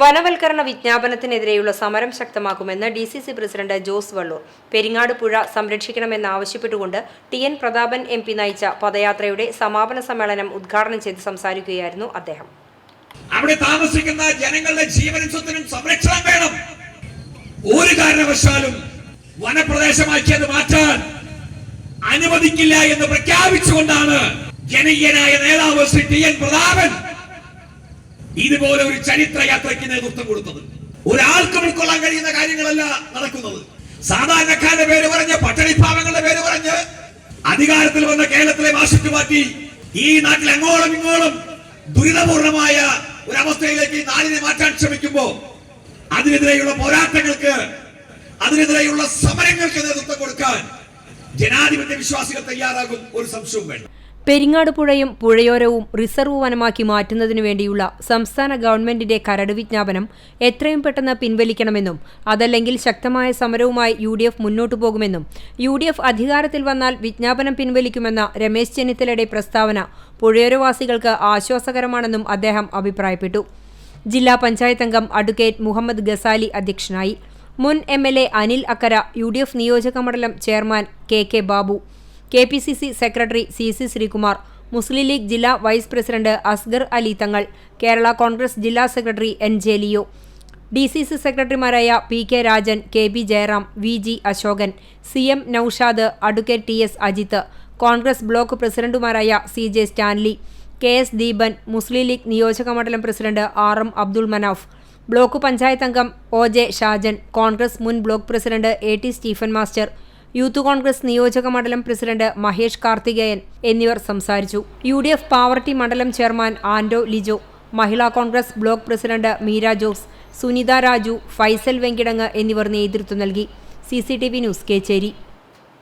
വനവൽക്കരണ വിജ്ഞാപനത്തിനെതിരെയുള്ള സമരം ശക്തമാക്കുമെന്ന് D C C president Jose Vallur. Peringad പുഴ സംരക്ഷിക്കണമെന്നാവശ്യപ്പെട്ടുകൊണ്ട് T N Prathapan M P നയിച്ച പദയാത്രയുടെ സമാപന സമ്മേളനം ഉദ്ഘാടനം ചെയ്ത് സംസാരിക്കുകയായിരുന്നു അദ്ദേഹം. അവിടെ താമസിക്കുന്ന ജനങ്ങളുടെ ജീവനും സ്വത്തിനും സംരക്ഷണം വേണം. ഒരു കാരണവശാലും വനപ്രദേശമാക്കിയത് മാറ്റാൻ അനുവദിക്കില്ല എന്ന് പ്രഖ്യാപിച്ചുകൊണ്ടാണ് ജനകീയനായ നേതാവ് ശ്രീ ടി എൻ പ്രതാപൻ ഇതുപോലെ ഒരു ചരിത്ര യാത്രയ്ക്ക് നേതൃത്വം കൊടുത്തത്. ഒരാൾക്കും ഉൾക്കൊള്ളാൻ കഴിയുന്ന കാര്യങ്ങളല്ല നടക്കുന്നത്. സാധാരണക്കാരുടെ പേര് പറഞ്ഞ് പട്ടണിഭാവങ്ങളുടെ പേര് പറഞ്ഞ് അധികാരത്തിൽ വന്ന കേരളത്തിലെ മാഷിക്ക് മാറ്റി ഈ നാട്ടിൽ അങ്ങോളം ഇങ്ങോളം ദുരിതപൂർണമായ ഒരവസ്ഥയിലേക്ക് നാടിനെ മാറ്റാൻ ശ്രമിക്കുമ്പോ അതിനെതിരെയുള്ള പോരാട്ടങ്ങൾക്ക് അതിനെതിരെയുള്ള സമരങ്ങൾക്ക് നേതൃത്വം കൊടുക്കാൻ ജനാധിപത്യ വിശ്വാസികൾ തയ്യാറാകും ഒരു സംശയവും വേണ്ട. പെരിങ്ങാട് പുഴയും പുഴയോരവും റിസർവ് വനമാക്കി മാറ്റുന്നതിനു വേണ്ടിയുള്ള സംസ്ഥാന ഗവൺമെന്റിന്റെ കരട് വിജ്ഞാപനം എത്രയും പെട്ടെന്ന് പിൻവലിക്കണമെന്നും അതല്ലെങ്കിൽ ശക്തമായ സമരവുമായി യു ഡി എഫ് മുന്നോട്ടു പോകുമെന്നും യു ഡി എഫ് അധികാരത്തിൽ വന്നാൽ വിജ്ഞാപനം പിൻവലിക്കുമെന്ന രമേശ് ചെന്നിത്തലയുടെ പ്രസ്താവന പുഴയോരവാസികൾക്ക് ആശ്വാസകരമാണെന്നും അദ്ദേഹം അഭിപ്രായപ്പെട്ടു. ജില്ലാ പഞ്ചായത്ത് അംഗം അഡ്വക്കേറ്റ് മുഹമ്മദ് ഗസാലി അധ്യക്ഷനായി. മുൻ M L A Anil Akkara U D F നിയോജക മണ്ഡലം chairman K K Babu. K P C C secretary C C Sreekumar Muslim League ജില്ലാ വൈസ് പ്രസിഡന്റ് അസ്ഗർ അലി തങ്ങൾ കേരള കോൺഗ്രസ് ജില്ലാ secretary N J Leo D C C സെക്രട്ടറിമാരായ P K Rajan K B Jayaram V G Ashokan C M Noushad advocate T S Ajith Congress block പ്രസിഡന്റുമാരായ C J Stanley K S Deepan Muslim League നിയോജക മണ്ഡലം president R M Abdul Manaf block panchayat അംഗം O J Shajan Congress മുൻ block president A T Stephen master youth Congress നിയോജക മണ്ഡലം president Mahesh Karthikeyan എന്നിവർ സംസാരിച്ചു. U D F Pavaratty മണ്ഡലം chairman Ando Lijo Mahila Congress block president Meera Jose Sunitha Raju Faisal Venkitangu എന്നിവർ നേതൃത്വം നൽകി. C news Kechery.